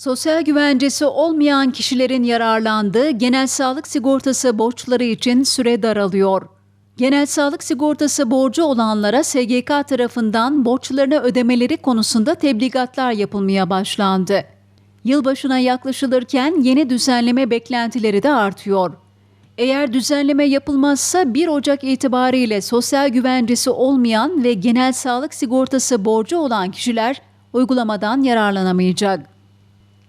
Sosyal güvencesi olmayan kişilerin yararlandığı genel sağlık sigortası borçları için süre daralıyor. Genel sağlık sigortası borcu olanlara SGK tarafından borçlarını ödemeleri konusunda tebligatlar yapılmaya başlandı. Yılbaşına yaklaşılırken yeni düzenleme beklentileri de artıyor. Eğer düzenleme yapılmazsa 1 Ocak itibariyle sosyal güvencesi olmayan ve genel sağlık sigortası borcu olan kişiler uygulamadan yararlanamayacak.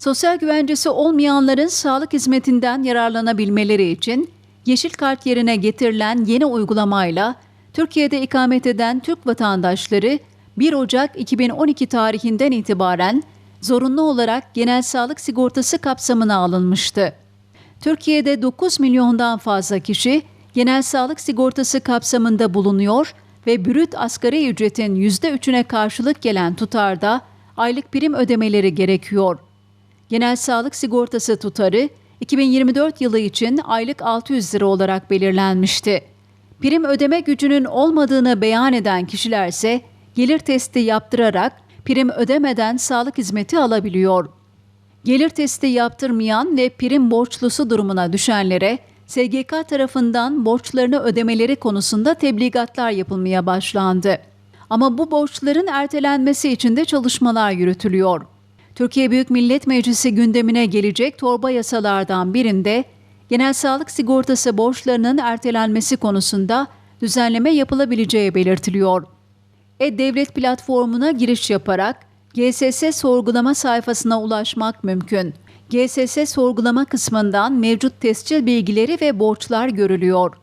Sosyal güvencesi olmayanların sağlık hizmetinden yararlanabilmeleri için Yeşil Kart yerine getirilen yeni uygulamayla Türkiye'de ikamet eden Türk vatandaşları 1 Ocak 2012 tarihinden itibaren zorunlu olarak genel sağlık sigortası kapsamına alınmıştı. Türkiye'de 9 milyondan fazla kişi genel sağlık sigortası kapsamında bulunuyor ve brüt asgari ücretin %3'üne karşılık gelen tutarda aylık prim ödemeleri gerekiyor. Genel sağlık sigortası tutarı 2024 yılı için aylık 600 lira olarak belirlenmişti. Prim ödeme gücünün olmadığını beyan eden kişilerse gelir testi yaptırarak prim ödemeden sağlık hizmeti alabiliyor. Gelir testi yaptırmayan ve prim borçlusu durumuna düşenlere SGK tarafından borçlarını ödemeleri konusunda tebligatlar yapılmaya başlandı. Ama bu borçların ertelenmesi için de çalışmalar yürütülüyor. Türkiye Büyük Millet Meclisi gündemine gelecek torba yasalardan birinde genel sağlık sigortası borçlarının ertelenmesi konusunda düzenleme yapılabileceği belirtiliyor. E-Devlet platformuna giriş yaparak GSS sorgulama sayfasına ulaşmak mümkün. GSS sorgulama kısmından mevcut tescil bilgileri ve borçlar görülüyor.